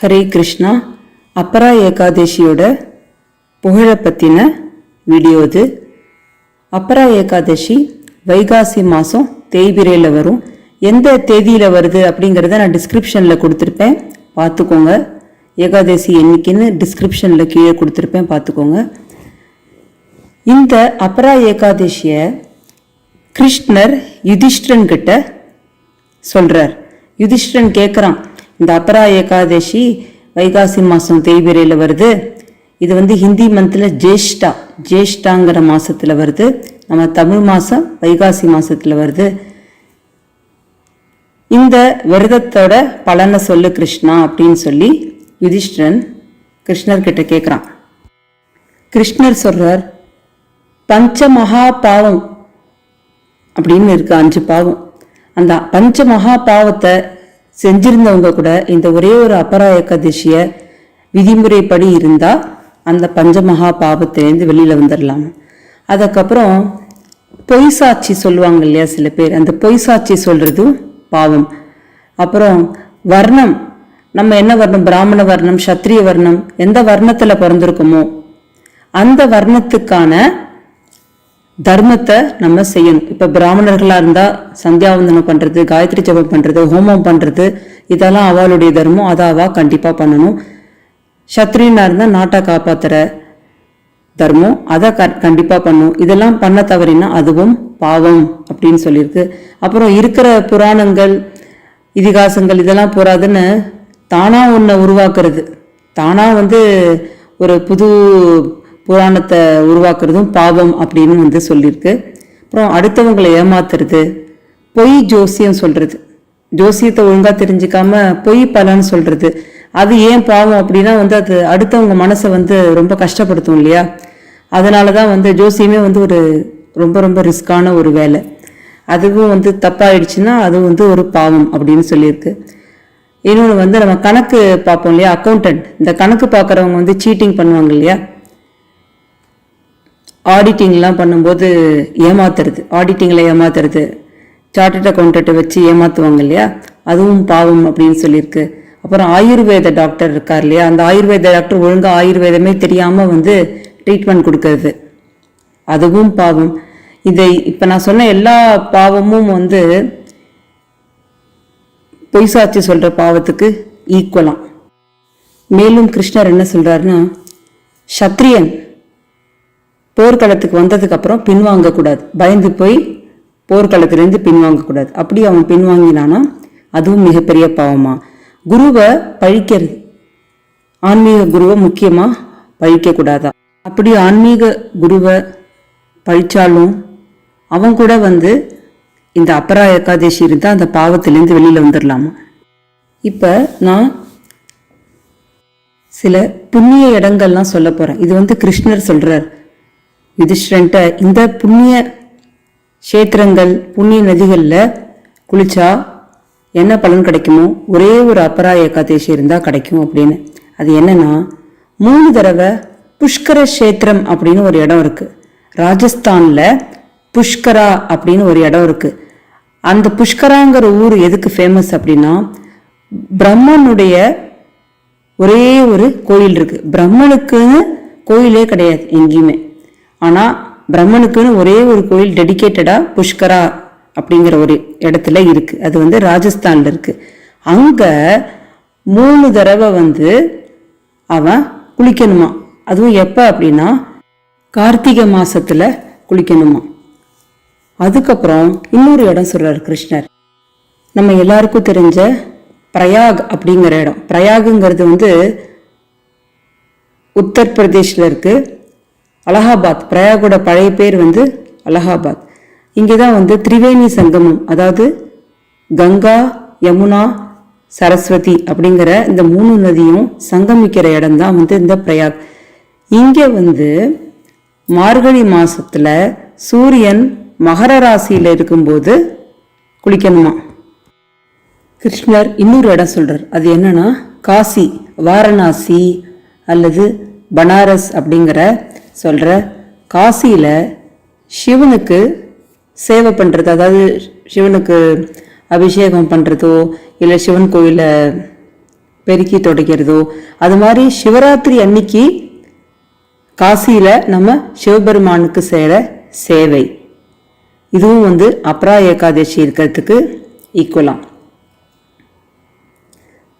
ஹரே கிருஷ்ணா. அப்பரா ஏகாதசியோட புகழை பற்றின வீடியோ இது. அப்பரா ஏகாதசி வைகாசி மாதம் தேய்பிரையில் வரும். எந்த தேதியில் வருது அப்படிங்கிறத நான் டிஸ்கிரிப்ஷனில் கொடுத்துருப்பேன். பார்த்துக்கோங்க. ஏகாதசி என்னைக்குன்னு டிஸ்கிரிப்ஷனில் கீழே கொடுத்துருப்பேன். பார்த்துக்கோங்க. இந்த அப்பரா ஏகாதசியை கிருஷ்ணர் யுதிஷ்டிரன் கிட்ட சொல்கிறார் யுதிஷ்டிரன் கேட்குறான் இந்த அப்பரா ஏகாதசி வைகாசி மாதம் தேய்பிரையில் வருது. இது வந்து ஹிந்தி மந்தில் ஜேஷ்டா ஜேஷ்டாங்கிற மாதத்தில் வருது. நம்ம தமிழ் மாதம் வைகாசி மாதத்தில் வருது. இந்த விரதத்தோட பலனை சொல்லு கிருஷ்ணா அப்படின்னு சொல்லி யுதிஷ்டிரன் கிருஷ்ணர்கிட்ட கேட்குறான் கிருஷ்ணர் சொல்கிறார் பஞ்ச மகா பாவம் அப்படின்னு இருக்கு அஞ்சு பாவம். அந்த பஞ்ச மகா பாவத்தை செஞ்சிருந்தவங்க கூட இந்த ஒரே ஒரு அபரா ஏகாதசிய விதிமுறைப்படி இருந்தா அந்த பஞ்சமகா பாபத்திலேருந்து பாவத்திலேருந்து வெளியில வந்துடலாம் அதுக்கப்புறம் பொய் சாட்சி சொல்லுவாங்க இல்லையா சில பேர்? அந்த பொய் சாட்சி சொல்றதும் பாவம். அப்புறம் வர்ணம். நம்ம என்ன வர்ணம்? பிராமண வர்ணம் சத்திரிய வர்ணம் எந்த வர்ணத்துல பிறந்திருக்கோமோ அந்த வர்ணத்துக்கான தர்மத்தை நம்ம செய்யணும். இப்போ பிராமணர்களாக இருந்தால் சந்தியாவந்தனம் பண்ணுறது காயத்ரி ஜபம் பண்ணுறது ஹோமம் பண்ணுறது இதெல்லாம் அவளுடைய தர்மம். அதை அவள் கண்டிப்பாக பண்ணணும். சத்ரியனாக இருந்தால் நாட்டை காப்பாற்றுற தர்மம். அதை க கண்டிப்பாக பண்ணும். இதெல்லாம் பண்ண தவறினா அதுவும் பாவம் அப்படின்னு சொல்லியிருக்கு. அப்புறம் இருக்கிற புராணங்கள் இதிகாசங்கள் இதெல்லாம் போகாதுன்னு தானா ஒன்றை உருவாக்குறது. தானா வந்து ஒரு புது புராணத்தை உருவாக்குறதும் பாவம் அப்படின்னு வந்து சொல்லியிருக்கு. அப்புறம் அடுத்தவங்களை ஏமாத்துறது பொய் ஜோசியம் சொல்றது. ஜோசியத்தை ஒழுங்காக தெரிஞ்சுக்காம பொய் பலன் சொல்றது. அது ஏன் பாவம் அப்படின்னா வந்து அது அடுத்தவங்க மனசை வந்து ரொம்ப கஷ்டப்படுத்தும் இல்லையா? அதனால தான் வந்து ஜோசியமே வந்து ஒரு ரொம்ப ரொம்ப ரிஸ்கான ஒரு வேலை. அதுவும் வந்து தப்பாயிடுச்சுன்னா அது வந்து ஒரு பாவம் அப்படின்னு சொல்லியிருக்கு. இன்னொன்று வந்து நம்ம கணக்கு பார்ப்போம் இல்லையா? அக்கௌண்டன்ட் இந்த கணக்கு பார்க்குறவங்க வந்து சீட்டிங் பண்ணுவாங்க இல்லையா? ஆடிட்டிங்லாம் பண்ணும்போது ஏமாத்துறது. ஆடிட்டிங்கில் ஏமாத்துறது. சார்ட்டட் அக்கௌண்ட்டை வச்சு ஏமாற்றுவாங்க இல்லையா? அதுவும் பாவம் அப்படின்னு சொல்லியிருக்கு. அப்புறம் ஆயுர்வேத டாக்டர் இருக்கார் இல்லையா? அந்த ஆயுர்வேத டாக்டர் ஒழுங்காக ஆயுர்வேதமே தெரியாமல் வந்து ட்ரீட்மெண்ட் கொடுக்கறது. அதுவும் பாவம். இதை இப்போ நான் சொன்ன எல்லா பாவமும் வந்து பொய் சாட்சி சொல்கிற பாவத்துக்கு ஈக்குவலாம் மேலும் கிருஷ்ணர் என்ன சொல்கிறாருன்னா சத்ரியன் போர்க்களத்துக்கு வந்ததுக்கு அப்புறம் பின்வாங்கக்கூடாது பயந்து போய் போர்க்களத்திலேருந்து பின்வாங்கக்கூடாது அப்படி அவன் பின்வாங்கினானா அதுவும் மிகப்பெரிய பாவமா. குருவை பழிக்கிறது. ஆன்மீக குருவை முக்கியமாக பழிக்கக்கூடாதா அப்படி ஆன்மீக குருவை பழிச்சாலும் அவன் கூட வந்து இந்த அப்பரா ஏகாதேசி இருந்தால் அந்த பாவத்திலேருந்து வெளியில் வந்துடலாமா இப்போ நான் சில புண்ணிய இடங்கள்லாம் சொல்ல போகிறேன் இது வந்து கிருஷ்ணர் சொல்கிறார் யுதிஷ்டன்ட்ட இந்த புண்ணிய கஷேத்திரங்கள் புண்ணிய நதிகளில் குளிச்சா என்ன பலன் கிடைக்குமோ? ஒரே ஒரு அப்பரா ஏகாதேசி இருந்தால் கிடைக்கும் அப்படின்னு. அது என்னன்னா மூணு தடவை புஷ்கர கஷேத்திரம் அப்படின்னு ஒரு இடம் இருக்குது ராஜஸ்தானில் புஷ்கரா அப்படின்னு ஒரு இடம் இருக்குது அந்த புஷ்கராங்கிற ஊர் எதுக்கு ஃபேமஸ் அப்படின்னா பிரம்மனுடைய ஒரே ஒரு கோயில் இருக்குது பிரம்மனுக்குன்னு கோயிலே கிடையாது எங்கேயுமே. ஆனால் பிரம்மனுக்குன்னு ஒரே ஒரு கோயில் டெடிக்கேட்டடாக புஷ்கரா அப்படிங்கிற ஒரு இடத்துல இருக்குது அது வந்து ராஜஸ்தானில் இருக்குது அங்கே மூணு தடவை வந்து அவன் குளிக்கணுமா? அதுவும் எப்போ அப்படின்னா கார்த்திகை மாதத்தில் குளிக்கணுமா? அதுக்கப்புறம் இன்னொரு இடம் சொல்கிறார் கிருஷ்ணர். நம்ம எல்லாருக்கும் தெரிஞ்ச பிரயாக் அப்படிங்கிற இடம். பிரயாகுங்கிறது வந்து உத்தரப்பிரதேஷில் இருக்குது அலகாபாத் பிரயாகோட பழைய பேர் வந்து அலகாபாத். இங்கே தான் வந்து திரிவேணி சங்கமம் அதாவது கங்கா யமுனா சரஸ்வதி அப்படிங்கிற இந்த மூணு நதியும் சங்கமிக்கிற இடம் தான் வந்து இந்த பிரயாக். இங்கே வந்து மார்கழி மாதத்தில் சூரியன் மகர ராசியில் இருக்கும்போது குளிக்கணுமா? கிருஷ்ணர் இன்னொரு இடம் சொல்கிறார் அது என்னன்னா காசி வாரணாசி அல்லது பனாரஸ் அப்படிங்கிற சொல்கிற காசியில் சிவனுக்கு சேவை பண்ணுறது அதாவது சிவனுக்கு அபிஷேகம் பண்ணுறதோ இல்லை சிவன் கோயிலை பெருக்கி துடைக்கிறதோ அது மாதிரி சிவராத்திரி அன்னைக்கு காசியில் நம்ம சிவபெருமானுக்கு செய்கிற சேவை. இதுவும் வந்து அப்ரா ஏகாதசி இருக்கிறதுக்கு ஈக்குவலாம்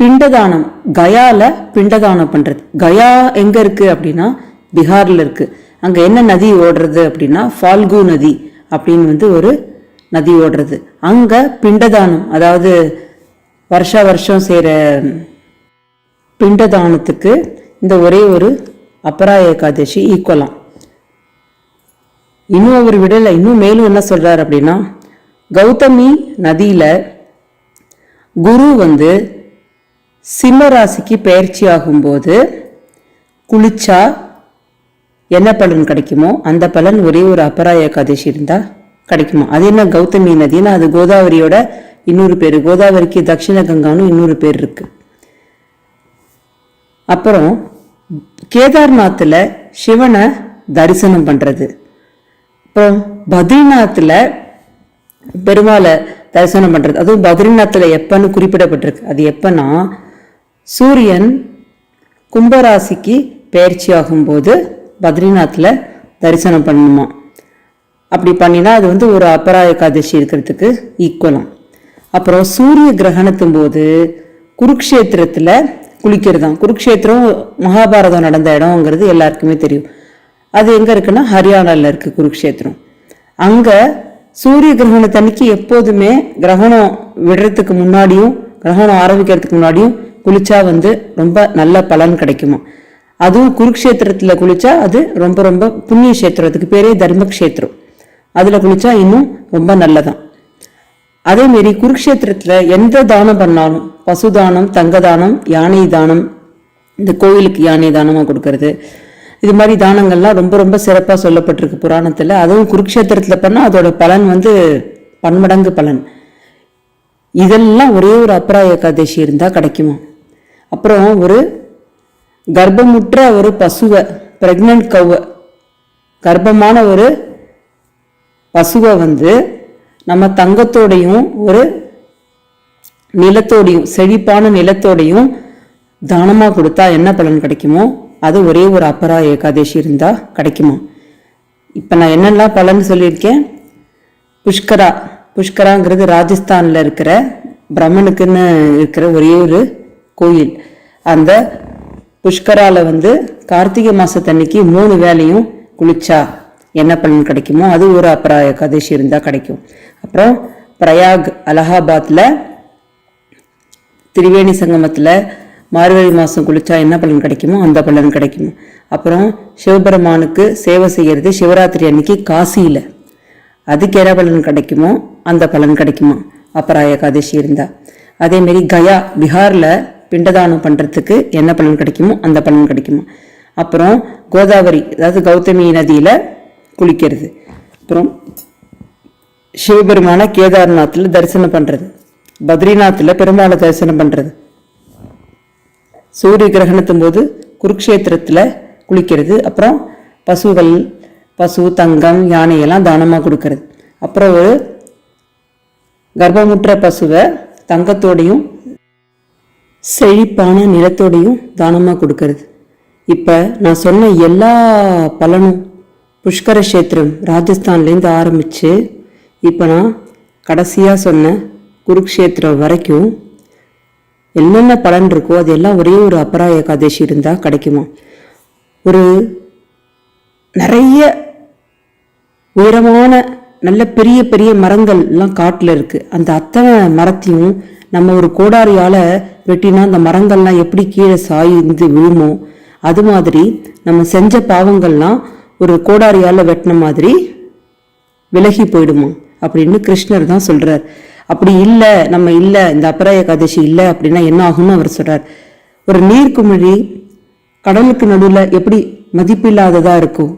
பிண்டதானம் கயாவில் பிண்டதானம் பண்ணுறது கயா எங்கே இருக்குது அப்படின்னா பீகாரில் இருக்குது அங்கே என்ன நதி ஓடுறது அப்படின்னா ஃபால்கு நதி அப்படின்னு வந்து ஒரு நதி ஓடுறது. அங்கே பிண்டதானம் அதாவது வருஷா வருஷம் செய்கிற பிண்டதானத்துக்கு இந்த ஒரே ஒரு அபரா ஏகாதசி ஈக்குவலாம் இன்னும் அவர் விடல இன்னும் மேலும் என்ன சொல்றாரு அப்படின்னா கௌதமி நதியில குரு வந்து சிம்ம ராசிக்கு பயிற்சி ஆகும்போது குளிச்சா என்ன பலன் கிடைக்குமோ அந்த பலன் ஒரே ஒரு அபராய ஏகாதசி இருந்தா கிடைக்குமா? அது என்ன கௌதமி நதினா? அது கோதாவரியோட இன்னொரு பேர். கோதாவரிக்கு தட்சிண கங்கான்னு இன்னொரு பேர் இருக்கு. அப்புறம் கேதார்நாத்தில் சிவனை தரிசனம் பண்ணுறது அப்புறம் பத்ரிநாத்தில் பெருமாளை தரிசனம் பண்ணுறது அதுவும் பத்ரிநாத்தில் எப்பன்னு குறிப்பிடப்பட்டிருக்கு. அது எப்பன்னா சூரியன் கும்பராசிக்கு பயிற்சி ஆகும்போது பத்ரிநாத்தில் தரிசனம் பண்ணணுமா அப்படி பண்ணினா அது வந்து ஒரு அபராய ஏகாதசி இருக்கிறதுக்கு ஈக்குவலாம் அப்புறம் சூரிய கிரகணத்தும் போது குருக்ஷேத்திரத்தில் தான் குருக்ஷேத்திரம் மகாபாரதம் நடந்த இடம்ங்கிறது எல்லாருக்குமே தெரியும். அது எங்க இருக்குன்னா ஹரியானால இருக்கு குருக்ஷேத்திரம். அங்க சூரிய கிரகணத்தன்னைக்கு எப்போதுமே கிரகணம் விடுறதுக்கு முன்னாடியும் கிரகணம் ஆரம்பிக்கிறதுக்கு முன்னாடியும் குளிச்சா வந்து ரொம்ப நல்ல பலன் கிடைக்குமா? அதுவும் குருக்ஷேத்திரத்தில் குளிச்சா அது ரொம்ப ரொம்ப புண்ணிய கஷேத்திரத்துக்கு பேரே தர்மக்ஷேத்திரம். அதில் குளிச்சா இன்னும் ரொம்ப நல்லதான் அதேமாரி குருக்ஷேத்திரத்தில் எந்த தானம் பண்ணாலும் பசு தானம் தங்க தானம் யானை தானம் இந்த கோயிலுக்கு யானை தானமாக கொடுக்கறது இது மாதிரி தானங்கள்லாம் ரொம்ப ரொம்ப சிறப்பாக சொல்லப்பட்டிருக்கு புராணத்தில். அதுவும் குருக்ஷேத்திரத்தில் பண்ணால் அதோட பலன் வந்து பன்மடங்கு பலன். இதெல்லாம் ஒரே ஒரு அப்ரா ஏகாதசி இருந்தால் கிடைக்குமா? அப்புறம் ஒரு கர்ப்பமுற்ற ஒரு பசுவை ப்ரெக்னென்ட் கவ்வை கர்ப்பமான ஒரு பசுவை வந்து நம்ம தங்கத்தோடையும் ஒரு நிலத்தோடையும் செழிப்பான நிலத்தோடையும் தானமாக கொடுத்தா என்ன பலன் கிடைக்குமோ அது ஒரே ஒரு அப்பரா ஏகாதசி இருந்தால் கிடைக்குமா? இப்போ நான் என்னெல்லாம் பலன் சொல்லியிருக்கேன்? புஷ்கரா புஷ்கராங்கிறது ராஜஸ்தானில் இருக்கிற பிரம்மனுக்குன்னு இருக்கிற ஒரே ஒரு கோயில். அந்த புஷ்கரால வந்து கார்த்திகை மாசத்தன்னைக்கு மூணு வேலையும் குளிச்சா என்ன பலன் கிடைக்குமோ அது ஒரு அப்புறம் ஏகாதசி இருந்தால் கிடைக்கும். அப்புறம் பிரயாக் அலகாபாத்தில் திரிவேணி சங்கமத்தில் மார்கழி மாதம் குளிச்சா என்ன பலன் கிடைக்குமோ அந்த பலன் கிடைக்கும். அப்புறம் சிவபெருமானுக்கு சேவை செய்கிறது சிவராத்திரி அன்னைக்கு காசியில். அதுக்கு என்ன பலன் கிடைக்குமோ அந்த பலன் கிடைக்குமா? அப்புறம் ஏகாதசி இருந்தால் அதேமாரி கயா பீகாரில் பிண்டதானம் பண்ணுறதுக்கு என்ன பலன் கிடைக்குமோ அந்த பலன் கிடைக்குமா? அப்புறம் கோதாவரி அதாவது கௌதமி நதியில் குளிக்கிறது. அப்புறம் சிவபெருமான கேதார்நாத்தில் தரிசனம் பண்ணுறது பத்ரிநாத்தில் பெருமாளை தரிசனம் பண்ணுறது சூரிய கிரகணத்தும் போது குருக்ஷேத்திரத்தில் குளிக்கிறது. அப்புறம் பசுகள் பசு தங்கம் யானையெல்லாம் தானமாக கொடுக்கறது. அப்புறம் ஒரு கர்ப்பமுற்ற பசுவை தங்கத்தோடையும் செழிப்பான நிலத்தோடையும் தானமாக கொடுக்கறது. இப்போ நான் சொன்ன எல்லா பலனும் புஷ்கர கஷேத்திரம் ராஜஸ்தான்லேருந்து ஆரம்பித்து இப்போ நான் கடைசியாக சொன்ன குருக்ஷேத்திரம் வரைக்கும் என்னென்ன பலன் இருக்கோ அது எல்லாம் ஒரே ஒரு அபரா ஏகாதசி இருந்தால் கிடைக்குமா? ஒரு நிறைய உயரமான நல்ல பெரிய பெரிய மரங்கள் எல்லாம் காட்டில் இருக்குது அந்த அத்தனை மரத்தையும் நம்ம ஒரு கோடாரியால் வெட்டினா அந்த மரங்கள்லாம் எப்படி கீழே சாய்ந்து விழுமோ அது மாதிரி நம்ம செஞ்ச பாவங்கள்லாம் ஒரு கோடாரியால் வெட்டின மாதிரி விலகி போயிடுமா அப்படின்னு கிருஷ்ணர் தான் சொல்கிறார் அப்படி இல்லை நம்ம இல்லை இந்த அபராய ஏகாதசி இல்லை அப்படின்னா என்ன ஆகும்னு அவர் சொல்கிறார் ஒரு நீர்க்குமிழி கடலுக்கு நடுவில் எப்படி மதிப்பில்லாததாக இருக்கும்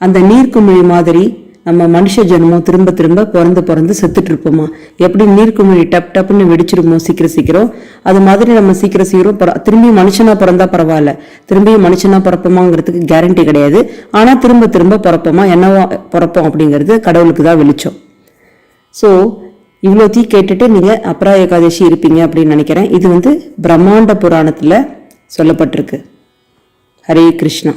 அந்த நீர்க்குமிழி மாதிரி நம்ம மனுஷ ஜென்மம் திரும்ப திரும்ப பிறந்து பிறந்து செத்துட்டு இருப்போமா? எப்படி நீர்க்குமிழி டப் டப்னு வெடிச்சிருமோ சீக்கிரம் சீக்கிரம்? அது மாதிரி நம்ம சீக்கிரம் சீக்கிரம் பிற- திரும்பி மனுஷனா பிறந்தா பரவாயில்ல. திரும்பி மனுஷனா பிறப்போமாங்கிறதுக்கு கேரண்டி கிடையாது. ஆனா திரும்ப திரும்ப பிறப்போமா? என்னவோ பிறப்போம் அப்படிங்கிறது கடவுளுக்கு தான் வெளிச்சம். ஸோ இவ்வளோ தீ கேட்டுட்டு நீங்கள் அப்ரா ஏகாதசி இருப்பீங்க அப்படின்னு நினைக்கிறேன். இது வந்து பிரம்மாண்ட புராணத்தில் சொல்லப்பட்டிருக்கு. ஹரே கிருஷ்ணா.